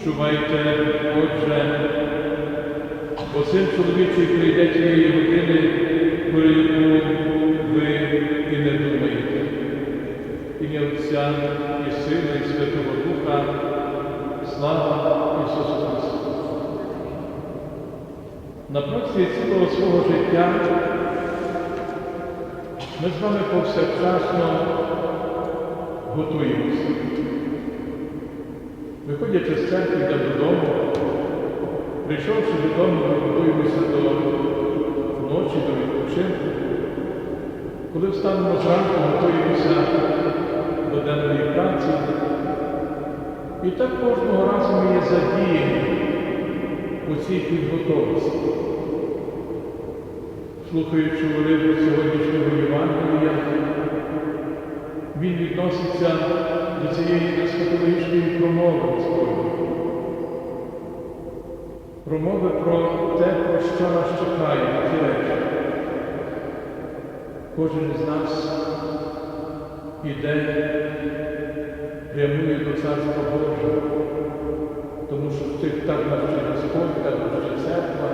Чувайте, Отже, бо син чоловічий прийде тієї години, про яку ви і не думаєте. Ім'я Отця і Сина, і Святого Духа, слава Ісусу Христу. На протязі цілого свого життя ми з вами повсякчасно готуємося. Виходячи з церкви йдемо додому, прийшовши додому, ми готуємося до ночі, до відпочинку. Коли встанемо зранку, готуємося до денної праці. І так кожного разу ми є задіяні у цій підготовці. Слухаючи уривок сьогоднішнього Євангелія, він відноситься до цієї ескатологічної промови Господньої. Промови про те, про що нас чекає на речі. Кожен із нас іде, прямує до Царства Божого, тому що тих так навчить Господь, так навчить церква,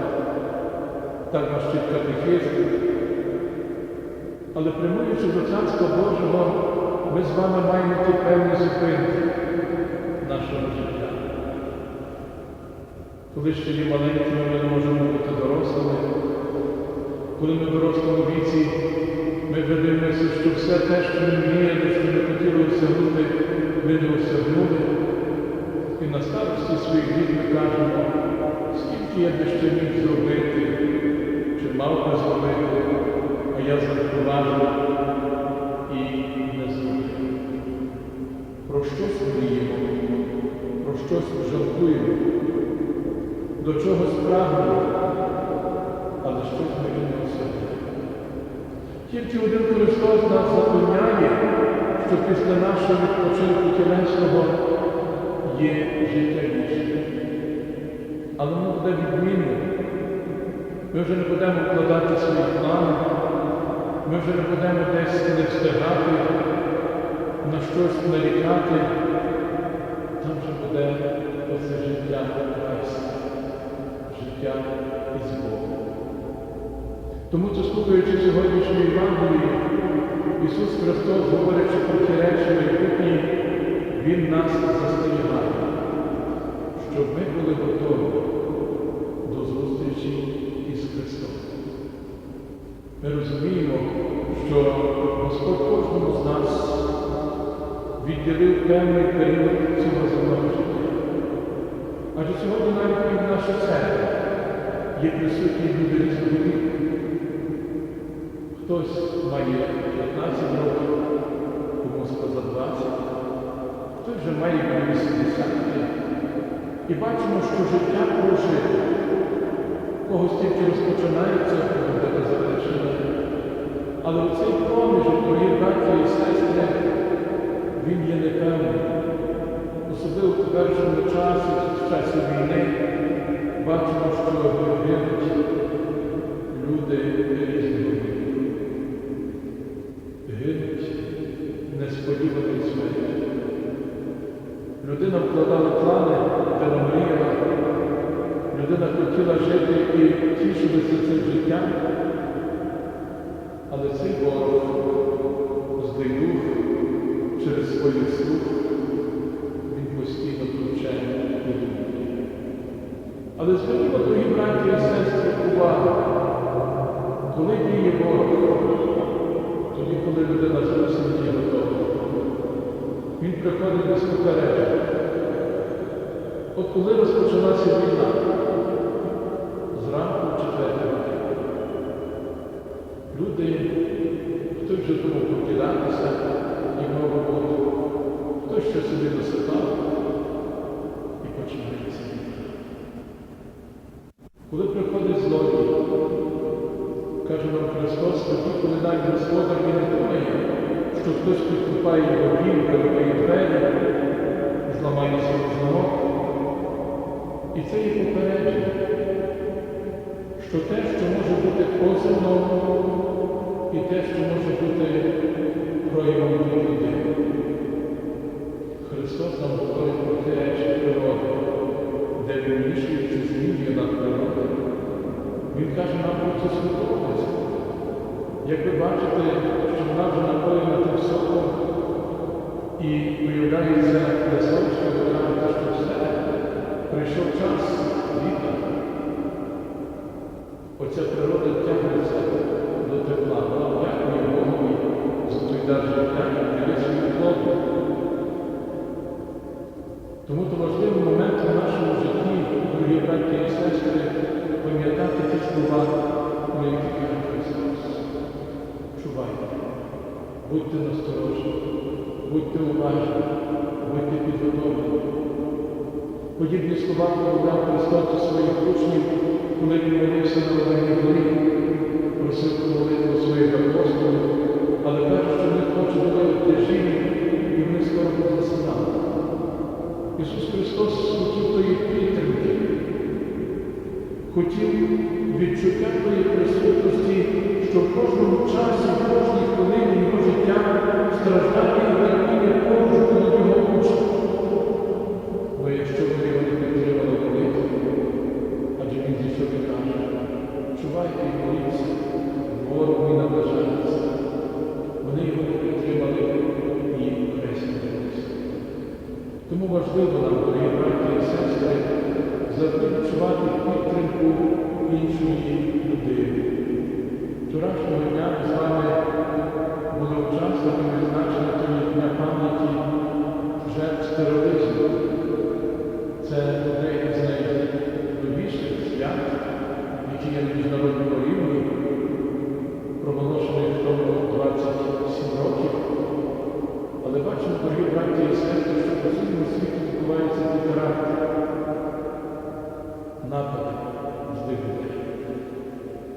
так навчить катехизм. Але прямуючи до Царства Божого, ми з вами маємо ті певні зупинки нашого життя. Коли ще є маленькими, ми не можемо бути дорослими. Коли ми в дорослому віці, ми видимося, що все те, що ми мріяли, що ми хотіли осягнути, ми не осягнули. І на старості своїх ми кажемо, скільки я би ще міг зробити, чи мав би зробити, а я запроваджу щось жалкуємо, до чогось прагнемо, але щось не осягнули. Тільки один Христос нас запевняє, що після нашого відпочинку тілесного є життя вічне. Але воно буде відмінне. Ми вже не будемо вкладати свої плани, ми вже не будемо десь не встигати, на щось нарікати. Там буде оце життя райське, життя із Богом. Тому, це слухаючи сьогоднішньої Євангелії, Ісус Христос, говорячи про ті речі майбутні, Він нас застерігає, щоб ми були готові до зустрічі із Христом. Ми розуміємо, що Господь кожному з нас відділив певний період цього земного. Адже сьогодні навіть і в нашій церкві є присутні люди різного. Хтось має 15 років, комусь поза 20, хтось вже має 80 років. І бачимо, що життя прожите. Когось тільки розпочинається, першому часі, в часі війни, бачимо, що гинуть люди віку. Гинуть несподіваної смерті. Людина вкладала плани, де мріяла. Людина хотіла жити і тішитися цим життям, але цей ворог Але звернімо, дорогі браті і сестри, увагу, коли діє ворог, тоді, коли людина зовсім не готова, він приходить без попередження. От коли розпочалася війна, зранку в четвертій люди, хтось вже думав покидатися і мав роботу, хтось ще собі досипав і починається війна. Коли приходить злодій, каже нам Христос, тоді, коли навіть Господар він не думає, що хтось підкупає його дім, вириває двері, зламає свій замок. І це є попередження, що те, що може бути позивно, і те, що може бути проявом людини. Христос нам говорить про природи, де вірніше в чужині є над природою. Він каже, нам про це сподобається. Як ви бачите, що вона вже напоєна тим соком і виявляється для сонечка, каже, що все, прийшов час літа. Оця природа тягнеться до тепла, вона дякує Богові за той даже. життя, і дивиться плоду. Тому то важливо браті і сестри, пам'ятати ті слова, каже Христос. Чувайте, будьте насторожні, будьте уважні, будьте підготовлені. Подібні слова промовляв Христос своїх учнів, коли він молився на Олені горі, просив молитву своїх апостолів, але каже, що вони хочуть бути живі, і вони скоро позасинали. Ісус Христос хотів відчуття тої присутності, що в кожному часі, в кожній хвилині його життя страждає і терпіння поруч над його учнем. Бо якщо ви його не підтримали молитву, адже він зійшов і каже, чувайте і моліться, ворог мій наближається. Вони його не підтримали і хрестилися. Тому важливо нам, дорогі і сестри, завжди підтримку іншої людини. Вчорашнього дня з вами було учасниками відзначення дня пам'яті жертв тероризму. Це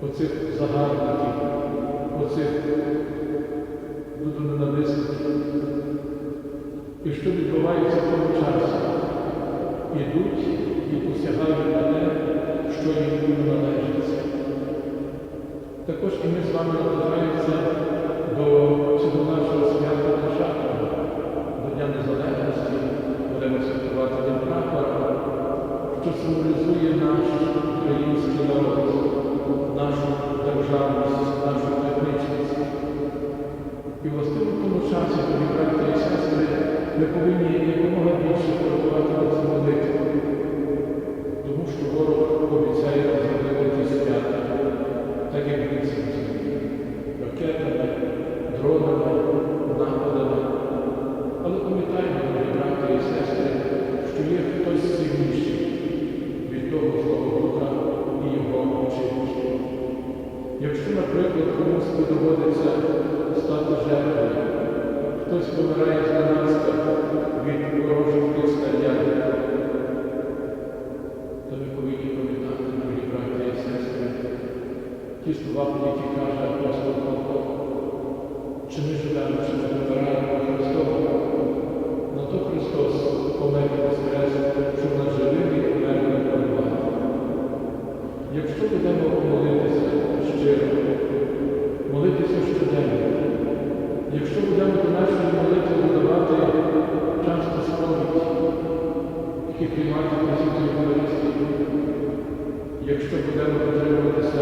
оцих загарбників, оцих людоненависників. І що відбувається в тому часі? Ідуть і посягають на те, що їм належиться. Також і ми з вами наближаємося до цього нашого свята державного, до Дня Незалежності, будемо святкувати День прапора, що символізує наш український народ, нашу державність, нашу етнічність. І власне в тому часі, тоді брати і сестри, ми повинні якомога більше працювати на цю Якщо, наприклад, комусь доводиться стати жертвою, хтось помирає зненацька від ворожих снарядів, то ми повинні пам'ятати, дорогі браті і сестри, ті слова, які каже апостол Павло, чи ми живемо, чи ми вибираємо Христова. На то Христос помер і воскрес, щоб над живими і померлими панувати. Якщо будемо молитися щиро, молитися щоденно, якщо будемо до нашої молитви додавати часто сповідь, які приймати присутні Євхаристії, якщо будемо дотримуватися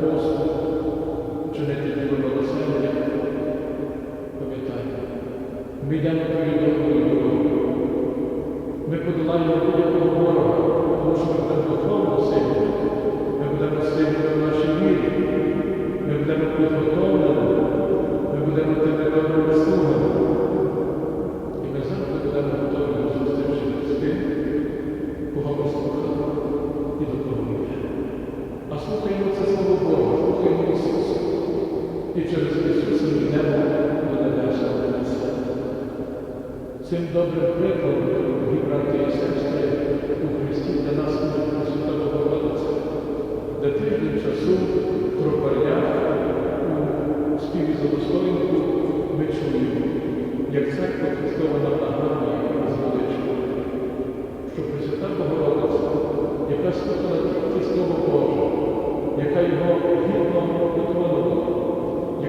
посту, чинити діло милосердя, пам'ятайте, ми йдемо тою доброю. Ми подолаємо будь-якого ворога, тому що ми будемо духовно сильні, І через Ісуса ми йдемо до небесного. Цим добрим прикладом, дорогі браті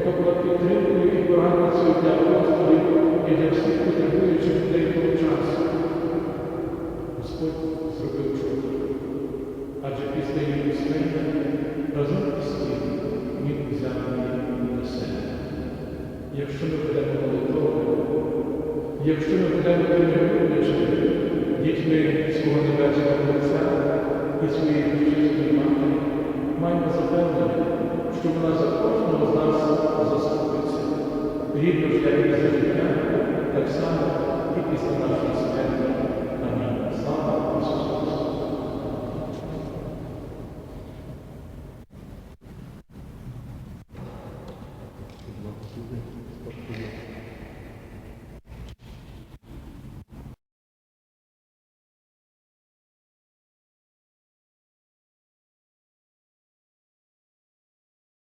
Тобто яка була підтримкою і порадницею для апостолів і для всіх потребуючих людей того часу. Господь зробив чудо. Адже після її смерті разом із тим він взяв її на себе. Якщо ми будемо молитовними, якщо ми будемо люблячими, дітьми свого небесного Отця і своєї чистої матері, маємо запевнення що вона за кожного з нас заступиться. Рівно ж як і за життя, так само і після нашої смерті.